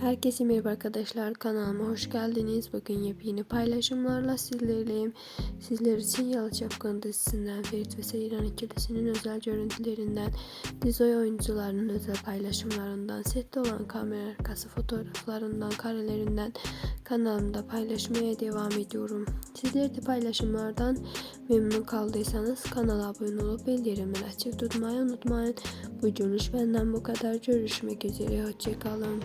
Herkese merhaba arkadaşlar kanalıma hoş geldiniz. Bugün yepyeni paylaşımlarla sizlerleyim. Sizler için Yalı Çapkın dizisinden Ferit ve Seyran ikilisinin özel görüntülerinden, dizoy oyuncularının özel paylaşımlarından, sette olan kamera arkası fotoğraflarından, karelerinden kanalımda paylaşmaya devam ediyorum. Sizler de paylaşımlardan memnun kaldıysanız kanala abone olup bildirimleri açık tutmayı unutmayın. Bu benden bu kadar. Görüşmek üzere. Hoşçakalın.